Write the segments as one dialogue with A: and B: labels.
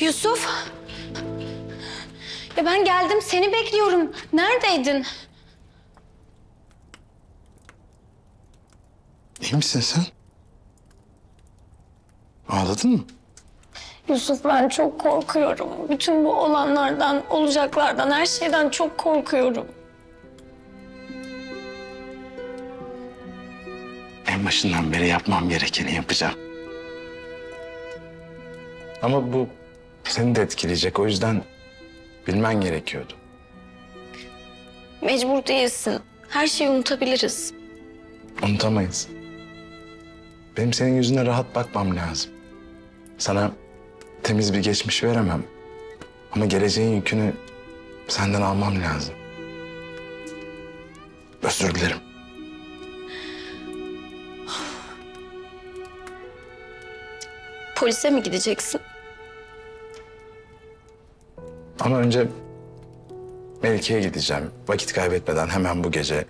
A: Yusuf. Ya ben geldim seni bekliyorum. Neredeydin?
B: İyi misin sen? Ağladın mı?
A: Yusuf ben çok korkuyorum. Bütün bu olanlardan, olacaklardan, her şeyden çok korkuyorum.
B: En başından beri yapmam gerekeni yapacağım. Ama bu seni de etkileyecek. O yüzden bilmen gerekiyordu.
A: Mecbur değilsin. Her şeyi unutabiliriz.
B: Unutamayız. Benim senin yüzüne rahat bakmam lazım. Sana temiz bir geçmiş veremem. Ama geleceğin yükünü senden almam lazım. Özür dilerim.
A: Polise mi gideceksin?
B: Ama önce Melike'ye gideceğim. Vakit kaybetmeden hemen bu gece.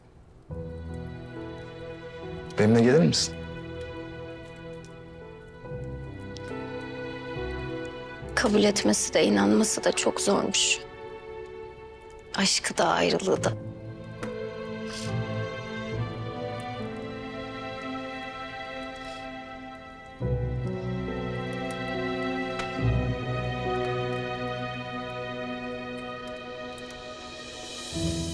B: Benimle gelir misin?
A: Kabul etmesi de inanması da çok zormuş. Aşkı da ayrılığı da. thank you